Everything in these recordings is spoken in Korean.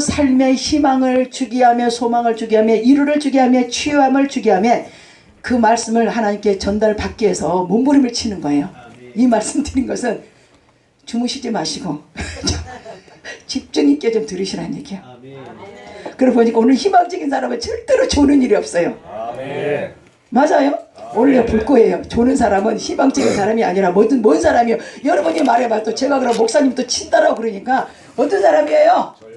삶의 희망을 주게 하며 소망을 주게 하며 이루를 주게 하며 치유함을 주게 하며 그 말씀을 하나님께 전달받기 위해서 몸부림을 치는 거예요. 이 말씀 드린 것은 주무시지 마시고 집중 있게 좀 들으시라는 얘기야. 그러고 보니까 오늘 희망적인 사람은 절대로 조는 일이 없어요. 맞아요? 오늘 볼 거예요. 조는 사람은 희망적인 사람이 아니라 뭐든 뭔 사람이에요. 여러분이 말해봐 또 제가 그럼 목사님 또 친다라고 그러니까 어떤 사람이에요?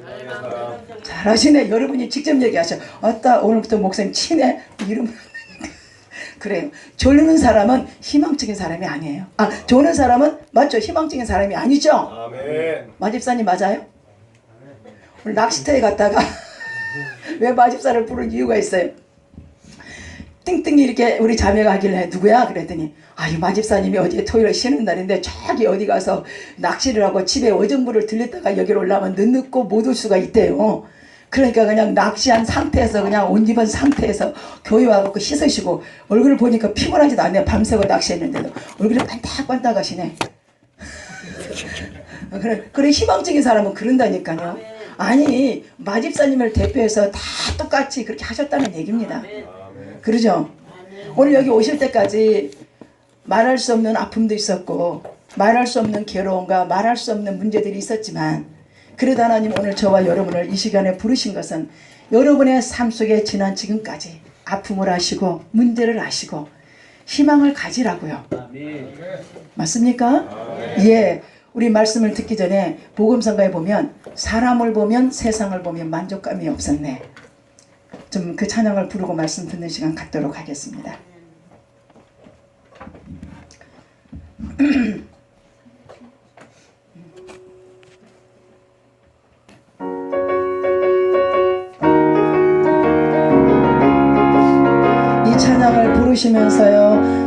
잘하시네. 여러분이 직접 얘기하셔. 아따 오늘부터 목사님 친해. 이름 그래요. 졸는 사람은 희망적인 사람이 아니에요. 아 조는 사람은 맞죠? 희망적인 사람이 아니죠? 아멘. 마집사님 맞아요? 오늘 낚시터에 갔다가 왜 마집사를 부른 이유가 있어요. 띵띵이 이렇게 우리 자매가 하길래 누구야? 그랬더니 아유 마집사님이 어제 토요일 쉬는 날인데 저기 어디 가서 낚시를 하고 집에 어정부를 들렸다가 여기로 올라오면 늦늦고 못 올 수가 있대요. 그러니까 그냥 낚시한 상태에서 그냥 옷 입은 상태에서 교회 와갖고 씻으시고 얼굴을 보니까 피곤하지도 않네요. 밤새고 낚시했는데도 얼굴이 반딱반딱 하시네. 그래, 그래 희망적인 사람은 그런다니까요. 아니 마집사님을 대표해서 다 똑같이 그렇게 하셨다는 얘기입니다. 그러죠? 오늘 여기 오실 때까지 말할 수 없는 아픔도 있었고 말할 수 없는 괴로움과 말할 수 없는 문제들이 있었지만 그래도 하나님 오늘 저와 여러분을 이 시간에 부르신 것은 여러분의 삶 속에 지난 지금까지 아픔을 아시고 문제를 아시고 희망을 가지라고요. 맞습니까? 예. 우리 말씀을 듣기 전에 복음성가에 보면 사람을 보면 세상을 보면 만족감이 없었네. 좀 그 찬양을 부르고 말씀 듣는 시간 갖도록 하겠습니다. 이 찬양을 부르시면서요.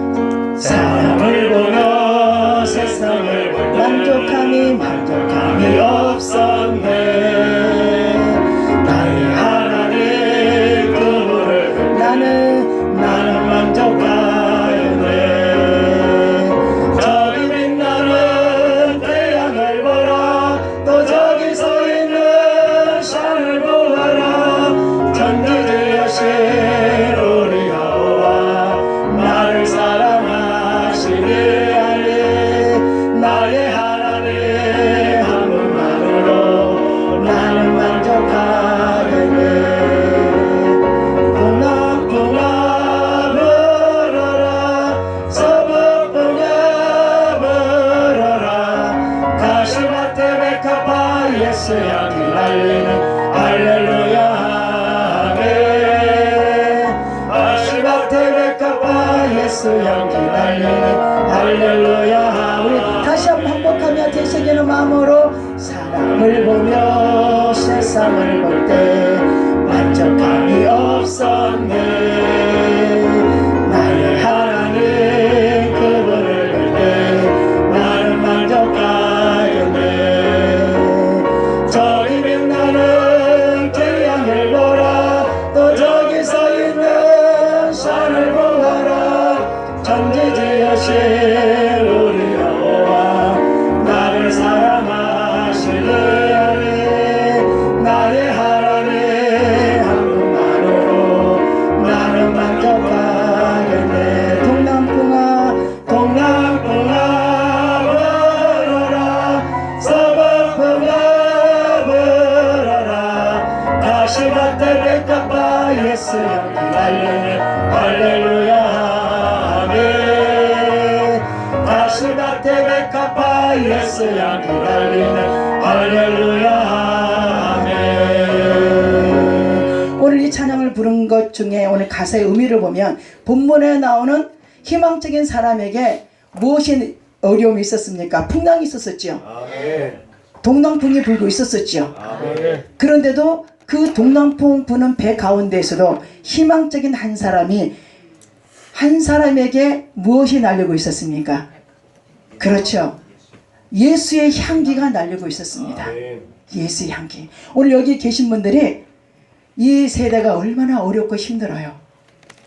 보며 세상을 볼 때 만족함이 없었네. 나의 하나님 그분을 볼 때 나는 만족하겠네. 저기 빛나는 태양을 보라. 또 저기 서 있는 산을 보아라. 전지지으신 오늘 가사의 의미를 보면 본문에 나오는 희망적인 사람에게 무엇이 어려움이 있었습니까? 풍랑이 있었었죠. 아멘 동남풍이 불고 있었었죠. 아멘 그런데도 그 동남풍 부는 배 가운데에서도 희망적인 한 사람이 한 사람에게 무엇이 날리고 있었습니까? 그렇죠. 예수의 향기가 날리고 있었습니다. 아멘 예수의 향기. 오늘 여기 계신 분들이 이 세대가 얼마나 어렵고 힘들어요.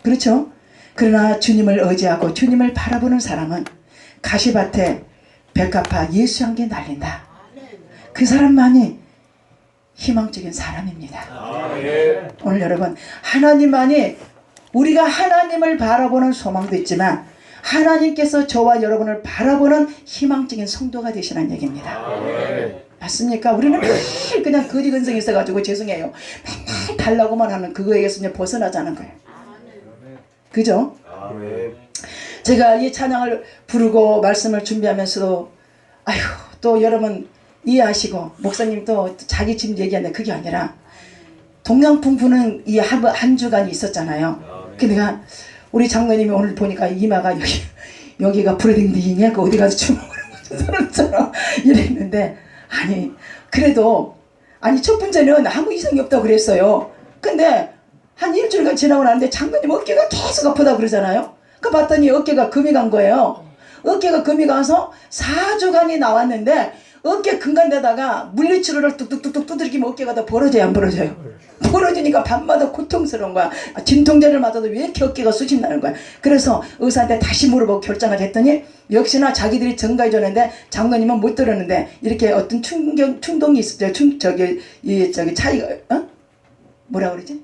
그렇죠? 그러나 주님을 의지하고 주님을 바라보는 사람은 가시밭에 백합화 예수 향기 날린다. 그 사람만이 희망적인 사람입니다. 오늘 여러분 하나님만이 우리가 하나님을 바라보는 소망도 있지만 하나님께서 저와 여러분을 바라보는 희망적인 성도가 되시라는 얘기입니다. 아멘. 맞습니까? 우리는 늘 그냥 거지 근성이 있어가지고 죄송해요. 맨날 달라고만 하는 그거에서 벗어나자는 거예요. 그죠? 제가 이 찬양을 부르고 말씀을 준비하면서도 아휴 또 여러분 이해하시고 목사님 또 자기 지금 얘기하는데 그게 아니라 동양풍 부는 이 한 주간이 있었잖아요. 그 내가 우리 장로님이 오늘 보니까 이마가 여기 여기가 브레딩딩이야 그 어디 가서 주먹을 사람처럼 이랬는데 아니 그래도 아니 첫 번째는 아무 이상이 없다고 그랬어요. 근데 한 일주일간 지나고 나는데 장로님 어깨가 계속 아프다 그러잖아요. 그 봤더니 어깨가 금이 간 거예요. 어깨가 금이 가서 4주간이 나왔는데 어깨 근간데다가 물리치료를 뚝뚝뚝뚝 두드리기면 어깨가 더 벌어져요 안 벌어져요? 벌어지니까 밤마다 고통스러운 거야. 아, 진통제를 맞아도 왜 이렇게 어깨가 수십 나는 거야. 그래서 의사한테 다시 물어보고 결정을 했더니 역시나 자기들이 전가해 줬는데 장로님은 못 들었는데 이렇게 어떤 충격 충동이 있었죠. 충 저기 이 저기 차이가 어? 뭐라 그러지?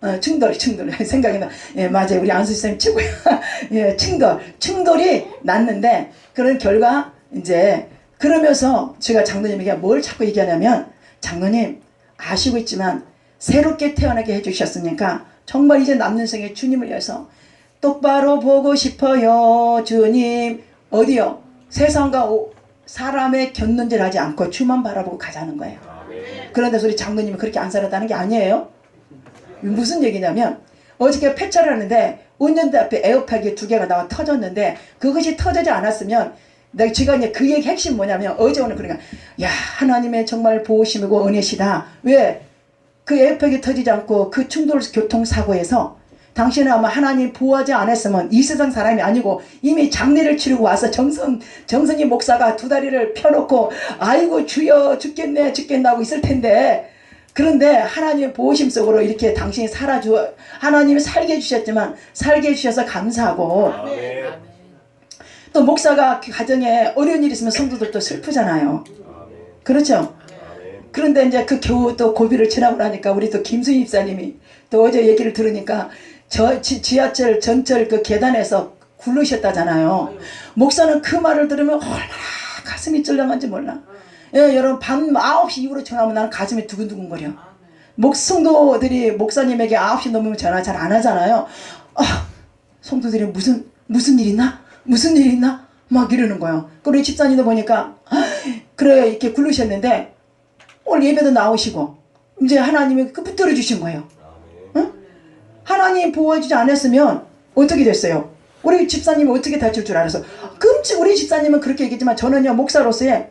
어, 충돌, 충돌. 생각이 나. 예, 맞아요. 우리 안수 쌤 최고야. 예, 충돌. 충돌이 났는데, 그런 결과, 이제, 그러면서 제가 장로님에게 뭘 자꾸 얘기하냐면, 장로님, 아시고 있지만, 새롭게 태어나게 해주셨으니까, 정말 이제 남는 생에 주님을 위해서, 똑바로 보고 싶어요, 주님. 어디요? 세상과 오- 사람의 곁눈질 하지 않고 주만 바라보고 가자는 거예요. 그런데 우리 장로님이 그렇게 안 살았다는 게 아니에요. 무슨 얘기냐면 어저께 폐차를 하는데 운전대 앞에 에어백이 두 개가 나와 터졌는데 그것이 터지지 않았으면 내가 제가 이제 그 얘기 핵심 뭐냐면 어제 오늘 그러니까 야 하나님의 정말 보호심이고 은혜시다. 왜? 그 에어백이 터지지 않고 그 충돌 교통사고에서 당신은 아마 하나님 보호하지 않았으면 이 세상 사람이 아니고 이미 장례를 치르고 와서 정선 정선이 목사가 두 다리를 펴놓고 아이고 주여 죽겠네 죽겠나고 있을 텐데. 그런데 하나님의 보호심 속으로 이렇게 당신이 살아주 하나님이 살게 해주셨지만 살게 해주셔서 감사하고 아멘. 또 목사가 그 가정에 어려운 일이 있으면 성도들도 슬프잖아요. 그렇죠? 그런데 이제 그 겨우 또 고비를 지나고 나니까 우리 또 김수희 입사님이 또 어제 얘기를 들으니까 저 지, 지하철 전철 그 계단에서 굴르셨다잖아요. 목사는 그 말을 들으면 얼마나 가슴이 찔렁한지 몰라. 예, 여러분 밤 9시 이후로 전화하면 나는 가슴이 두근두근거려. 목 성도들이 목사님에게 9시 넘으면 전화 잘 안 하잖아요. 아, 성도들이 무슨 무슨 일 있나? 무슨 일 있나? 막 이러는 거예요. 그 우리 집사님도 보니까 아, 그래 이렇게 굴르셨는데 오늘 예배도 나오시고 이제 하나님이 그 붙들어 주신 거예요. 응? 하나님 보호해주지 않았으면 어떻게 됐어요? 우리 집사님은 어떻게 다칠 줄 알아서 끔찍 우리 집사님은 그렇게 얘기했지만 저는요 목사로서의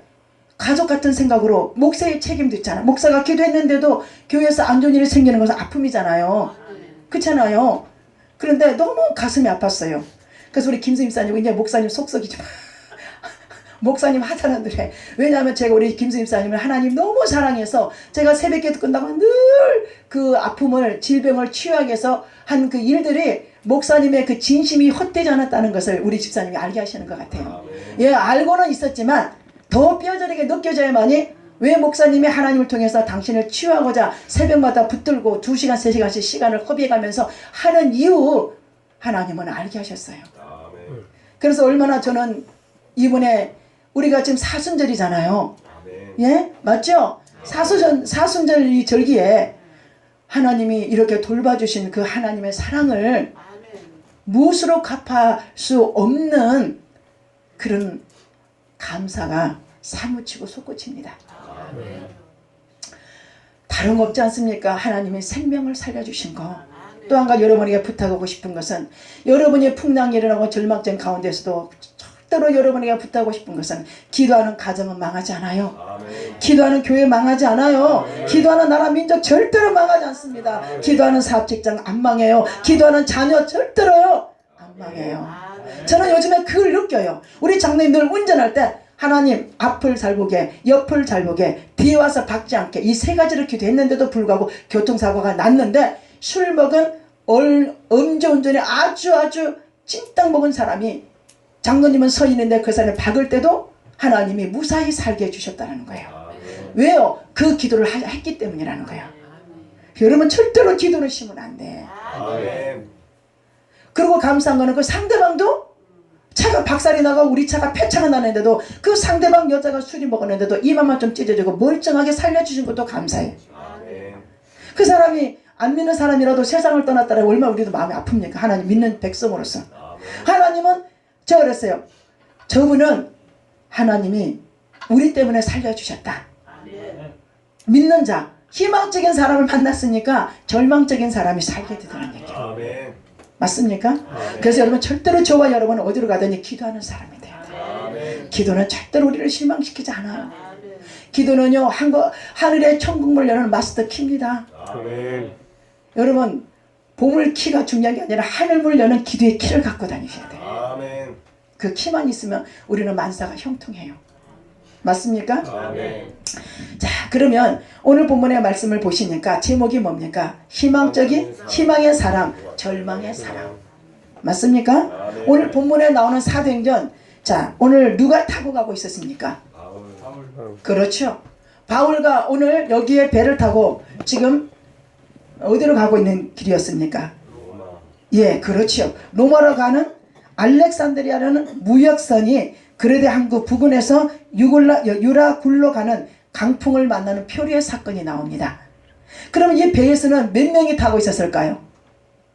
가족 같은 생각으로 목사의 책임도 있잖아. 목사가 기도했는데도 교회에서 안 좋은 일이 생기는 것은 아픔이잖아요. 그렇잖아요. 그런데 너무 가슴이 아팠어요. 그래서 우리 김수임 사님 이제 목사님 속썩이지 마. 목사님 하찮은들에 왜냐하면 제가 우리 김수임 사님을 하나님 너무 사랑해서 제가 새벽기도 끝나고 늘 그 아픔을 질병을 치유하기 위해서 한 그 일들이 목사님의 그 진심이 헛되지 않았다는 것을 우리 집사님이 알게 하시는 것 같아요. 예 알고는 있었지만 더 뼈저리게 느껴져야만이 왜 목사님이 하나님을 통해서 당신을 치유하고자 새벽마다 붙들고 2시간 3시간씩 시간을 허비해가면서 하는 이유 하나님은 알게 하셨어요. 그래서 얼마나 저는 이번에 우리가 지금 사순절이잖아요. 아멘. 예? 맞죠? 사순절, 사순절 이 절기에 하나님이 이렇게 돌봐주신 그 하나님의 사랑을 무엇으로 갚을 수 없는 그런 감사가 사무치고 솟구칩니다. 다른 거 없지 않습니까? 하나님의 생명을 살려주신 거. 또 한 가지 여러분에게 부탁하고 싶은 것은 여러분이 풍랑이 일어나고 절망전 가운데서도 절대로 여러분에게 부탁하고 싶은 것은 기도하는 가정은 망하지 않아요. 아멘. 기도하는 교회 망하지 않아요. 기도하는 나라 민족 절대로 망하지 않습니다. 기도하는 사업 직장 안 망해요. 기도하는 자녀 절대로요 안 망해요. 저는 요즘에 그걸 느껴요. 우리 장로님들 운전할 때 하나님 앞을 잘 보게 옆을 잘 보게 뒤에 와서 박지 않게 이 세 가지를 기도했는데도 불구하고 교통사고가 났는데 술 먹은 얼, 음주운전에 아주 아주 찐딱 먹은 사람이 장로님은 서 있는데 그 사람을 박을 때도 하나님이 무사히 살게 해주셨다는 거예요. 왜요? 그 기도를 하- 했기 때문이라는 거야. 여러분 절대로 기도는 쉬면 안 돼. 아멘. 그리고 감사한 거는 그 상대방도 차가 박살이 나가 우리 차가 폐차가 나는데도 그 상대방 여자가 술이 먹었는데도 이마만 좀 찢어지고 멀쩡하게 살려주신 것도 감사해. 그 사람이 안 믿는 사람이라도 세상을 떠났다라 얼마나 우리도 마음이 아픕니까? 하나님 믿는 백성으로서. 하나님은 제가 그랬어요. 저분은 하나님이 우리 때문에 살려주셨다. 믿는 자, 희망적인 사람을 만났으니까 절망적인 사람이 살게 되더라는 얘기예요. 맞습니까? 그래서 여러분 절대로 저와 여러분은 어디로 가든지 기도하는 사람이 돼야 돼요. 기도는 절대로 우리를 실망시키지 않아요. 기도는요 한 거, 하늘의 천국문을 여는 마스터 키입니다. 아멘. 여러분 보물 키가 중요한 게 아니라 하늘문을 여는 기도의 키를 갖고 다니셔야 돼요. 아멘. 그 키만 있으면 우리는 만사가 형통해요. 맞습니까? 아멘. 자 그러면 오늘 본문의 말씀을 보시니까 제목이 뭡니까? 희망적인 희망의 사람, 절망의 사람. 맞습니까? 아멘. 오늘 본문에 나오는 사도행전 자 오늘 누가 타고 가고 있었습니까? 바울. 그렇죠. 바울과 오늘 여기에 배를 타고 지금 어디로 가고 있는 길이었습니까? 로마. 예, 그렇죠. 로마로 가는 알렉산드리아라는 무역선이 그레데 항구 부근에서 유골라, 유라굴로 가는 강풍을 만나는 표류의 사건이 나옵니다. 그러면 이 배에서는 몇 명이 타고 있었을까요?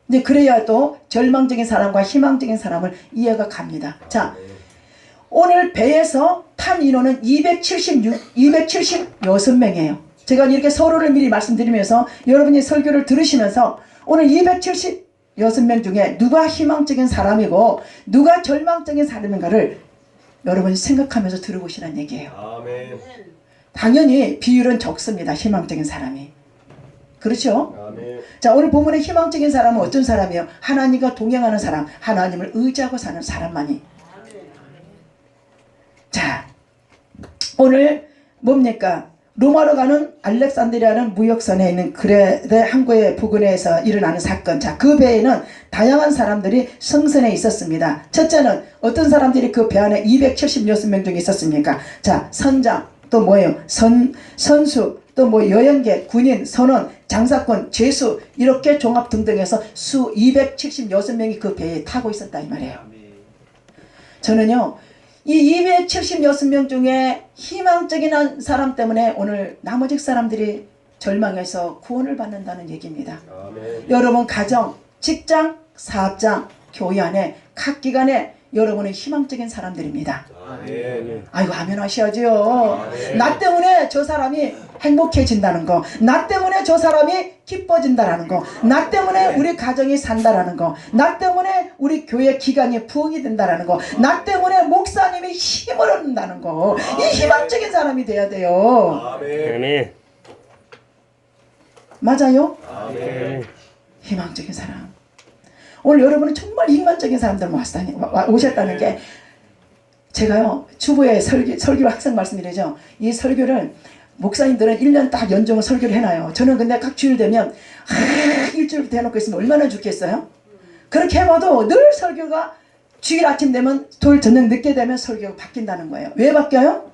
이제 그래야 또 절망적인 사람과 희망적인 사람을 이해가 갑니다. 자, 오늘 배에서 탄 인원은 276, 276명이에요. 제가 이렇게 서로를 미리 말씀드리면서 여러분이 설교를 들으시면서 오늘 276명 중에 누가 희망적인 사람이고 누가 절망적인 사람인가를 여러분이 생각하면서 들어보시라는 얘기예요. 아멘. 당연히 비율은 적습니다. 희망적인 사람이. 그렇죠? 아멘. 자, 오늘 본문의 희망적인 사람은 어떤 사람이에요? 하나님과 동행하는 사람, 하나님을 의지하고 사는 사람만이. 자, 오늘 뭡니까? 로마로 가는 알렉산드리아는 무역선에 있는 그레데 항구의 부근에서 일어나는 사건. 자, 그 배에는 다양한 사람들이 승선에 있었습니다. 첫째는 어떤 사람들이 그 배 안에 276명 중에 있었습니까? 자, 선장, 또 뭐예요? 선, 선수, 또 뭐 여행객, 군인, 선원, 장사꾼, 죄수 이렇게 종합 등등 해서 수 276명이 그 배에 타고 있었다 이 말이에요. 저는요. 이 276명 중에 희망적인 한 사람 때문에 오늘 나머지 사람들이 절망해서 구원을 받는다는 얘기입니다. 아멘. 여러분 가정, 직장, 사업장, 교회 안에 각 기관에 여러분은 희망적인 사람들입니다. 아멘. 아이고 하면 하셔야죠. 네. 나 때문에 저 사람이 행복해진다는 거, 나 때문에 저 사람이 기뻐진다라는 거, 나 때문에 우리 가정이 산다라는 거, 나 때문에 우리 교회 기간이 부흥이 된다라는 거, 나 때문에 목사님이 힘을 얻는다는 거, 이 희망적인 사람이 돼야 돼요. 아멘. 아멘. 맞아요? 아멘. 희망적인 사람. 오늘 여러분은 정말 인간적인 사람들 모았다니- 와- 오셨다는 게 제가요 주부의 설교, 설교 항상 말씀드리죠. 이 설교를 목사님들은 1년 딱 연정을 설교를 해놔요. 저는 근데 각 주일 되면 아, 일주일부터 해놓고 있으면 얼마나 좋겠어요? 그렇게 해봐도 늘 설교가 주일 아침 되면 토요일 저녁 늦게 되면 설교가 바뀐다는 거예요. 왜 바뀌어요?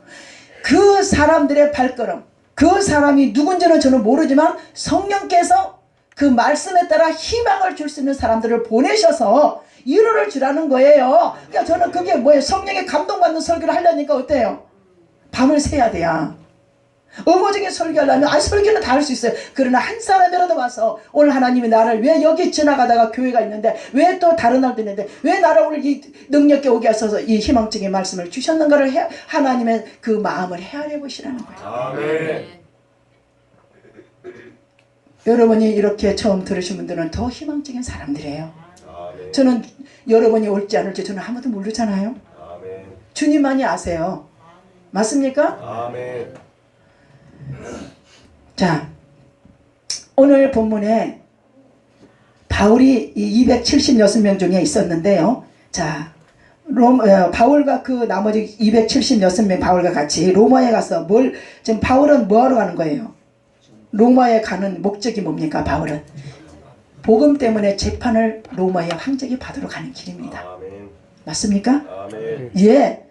그 사람들의 발걸음, 그 사람이 누군지는 저는 모르지만 성령께서 그 말씀에 따라 희망을 줄 수 있는 사람들을 보내셔서 위로를 주라는 거예요. 그러니까 저는 그게 뭐예요? 성령의 감동받는 설교를 하려니까 어때요? 밤을 새야 돼요. 의무적인 설교하려면 아 설교는 다 할 수 있어요. 그러나 한 사람이라도 와서 오늘 하나님이 나를 왜 여기 지나가다가 교회가 있는데 왜 또 다른 날도 있는데 왜 나를 오늘 이 능력게 오게 하셔서 이 희망적인 말씀을 주셨는가를 해, 하나님의 그 마음을 헤아려 보시라는 거예요. 아멘. 여러분이 이렇게 처음 들으신 분들은 더 희망적인 사람들이에요. 저는 여러분이 올지 안 올지 저는 아무도 모르잖아요. 주님만이 아세요. 맞습니까? 아멘. 자, 오늘 본문에 바울이 이 276명 중에 있었는데요. 자, 롬, 어, 바울과 그 나머지 276명 바울과 같이 로마에 가서 뭘, 지금 바울은 뭐 하러 가는 거예요? 로마에 가는 목적이 뭡니까, 바울은? 복음 때문에 재판을 로마의 황제에게 받으러 가는 길입니다. 맞습니까? 예.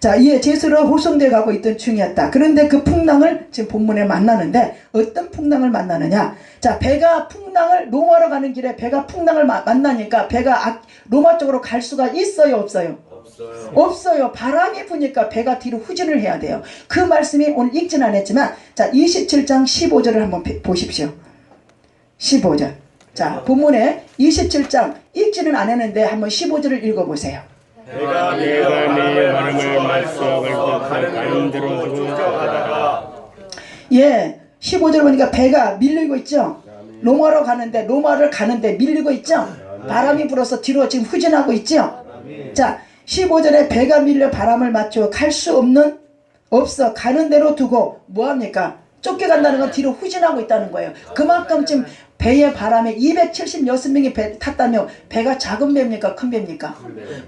자, 이에 제수로 호송돼 가고 있던 중이었다. 그런데 그 풍랑을 지금 본문에 만나는데 어떤 풍랑을 만나느냐? 자, 배가 풍랑을 로마로 가는 길에 배가 풍랑을 마- 만나니까 배가 아- 로마 쪽으로 갈 수가 있어요, 없어요? 없어요. 없어요. 바람이 부니까 배가 뒤로 후진을 해야 돼요. 그 말씀이 오늘 읽진 않았지만 자 27장 15절을 한번 배- 보십시오. 15절. 자 본문에 27장 읽지는 않았는데 한번 15절을 읽어보세요. 내가 내 바람을 말수학을 가는 대로 두고 쫓겨가다가 예 15절 보니까 배가 밀리고 있죠. 로마로 가는데 로마를 가는데 밀리고 있죠. 바람이 불어서 뒤로 지금 후진하고 있죠. 자 15절에 배가 밀려 바람을 맞춰 갈수 없는 없어 가는 대로 두고 뭐합니까? 쫓겨간다는 건 뒤로 후진하고 있다는 거예요. 그만큼 지금 배의 바람에 276명이 배 탔다며 배가 작은 배입니까? 큰 배입니까?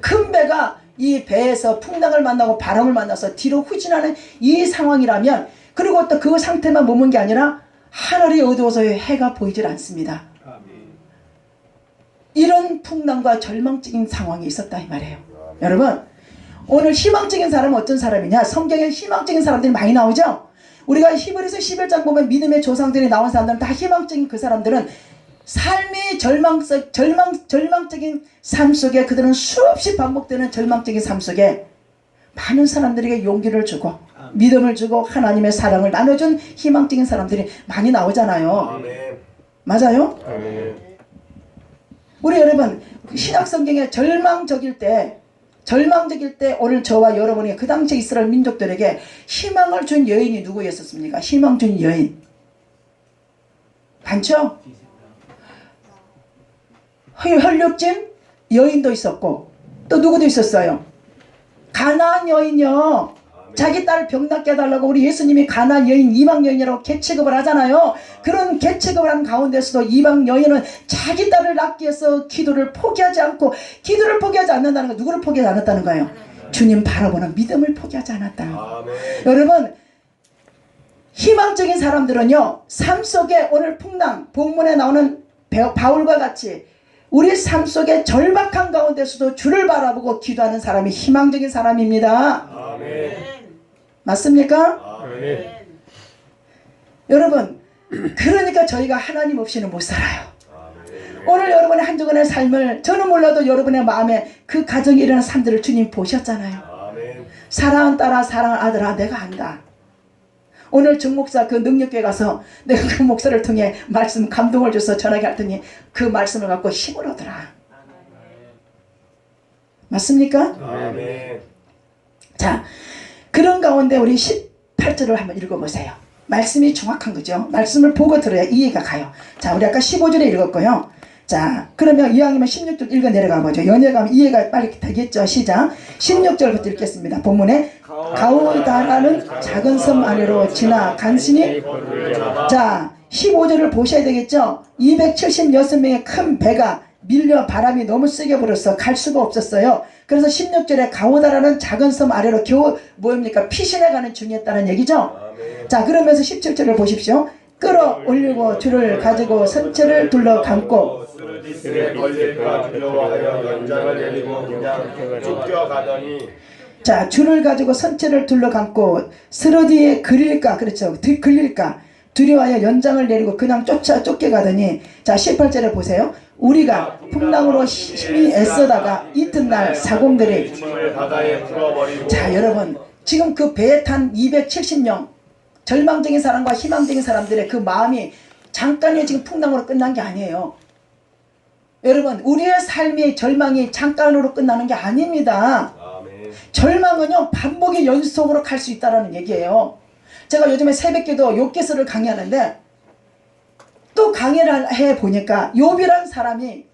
큰 배가 이 배에서 풍랑을 만나고 바람을 만나서 뒤로 후진하는 이 상황이라면 그리고 또 그 상태만 머문 게 아니라 하늘이 어두워서 해가 보이질 않습니다. 이런 풍랑과 절망적인 상황이 있었다 이 말이에요. 여러분 오늘 희망적인 사람은 어떤 사람이냐? 성경에 희망적인 사람들이 많이 나오죠? 우리가 히브리서 11장 보면 믿음의 조상들이 나온 사람들은 다 희망적인 그 사람들은 삶이 절망, 절망, 절망적인 삶 속에 그들은 수없이 반복되는 절망적인 삶 속에 많은 사람들에게 용기를 주고 믿음을 주고 하나님의 사랑을 나눠준 희망적인 사람들이 많이 나오잖아요. 맞아요? 우리 여러분 신약 성경에 절망적일 때 절망적일 때 오늘 저와 여러분이 그 당시 이스라엘 민족들에게 희망을 준 여인이 누구였었습니까? 희망 준 여인 많죠? 혈- 혈육진 여인도 있었고 또 누구도 있었어요? 가나안 여인이요. 자기 딸 병낫게 해달라고 우리 예수님이 가나안 여인 이방 여인이라고 개취급을 하잖아요. 그런 개취급을 한 가운데서도 이방 여인은 자기 딸을 낳기 위해서 기도를 포기하지 않고 기도를 포기하지 않는다는 거 누구를 포기하지 않았다는 거예요? 주님 바라보는 믿음을 포기하지. 아멘. 여러분 희망적인 사람들은요 삶 속에 오늘 풍랑 본문에 나오는 배- 바울과 같이 우리 삶 속에 절박한 가운데서도 주를 바라보고 기도하는 사람이 희망적인 사람입니다. 아멘. 맞습니까? 아멘. 여러분 그러니까 저희가 하나님 없이는 못 살아요. 아멘. 오늘 여러분의 한 주간의 삶을 저는 몰라도 여러분의 마음에 그 가정에 일어나는 삶들을 주님 보셨잖아요. 아멘. 사랑한 딸아 사랑한 아들아 내가 안다. 오늘 정 목사 그 능력교회 가서 내가 그 목사를 통해 말씀 감동을 줘서 전하게 했더니 그 말씀을 갖고 힘을 얻더라. 맞습니까? 아멘. 자, 그런 가운데 우리 18절을 한번 읽어보세요. 말씀이 정확한 거죠. 말씀을 보고 들어야 이해가 가요. 자, 우리 아까 15절에 읽었고요. 자, 그러면 이왕이면 16절 읽어 내려가 보죠. 연예가면 이해가 빨리 되겠죠. 시작. 16절부터 읽겠습니다. 본문에 가우다라는 작은 섬 아래로 지나 간신히 자, 15절을 보셔야 되겠죠? 276명의 큰 배가 밀려 바람이 너무 세게 불어서 갈 수가 없었어요. 그래서 16절에 가오다라는 작은 섬 아래로 겨우 뭐입니까? 피신해 가는 중이었다는 얘기죠? 자, 그러면서 17절을 보십시오. 끌어올리고 줄을 가지고 선체를 둘러 감고 자, 줄을 가지고 선체를 둘러 감고 스러디에 그릴까? 그렇죠. 드, 그릴까? 두려워하여 연장을 내리고 그냥 쫓아 쫓겨가더니 자 18절에 보세요. 우리가 풍랑으로 힘이 애써다가 이튿날 사공들이 자 여러분 지금 그 배에 탄 270명 절망적인 사람과 희망적인 사람들의 그 마음이 잠깐의 지금 풍랑으로 끝난 게 아니에요. 여러분 우리의 삶이 절망이 잠깐으로 끝나는 게 아닙니다. 절망은요 반복의 연속으로 갈 수 있다라는 얘기예요. 제가 요즘에 새벽기도 욥기서를 강의하는데 또 강의를 해 보니까 욥이란 사람이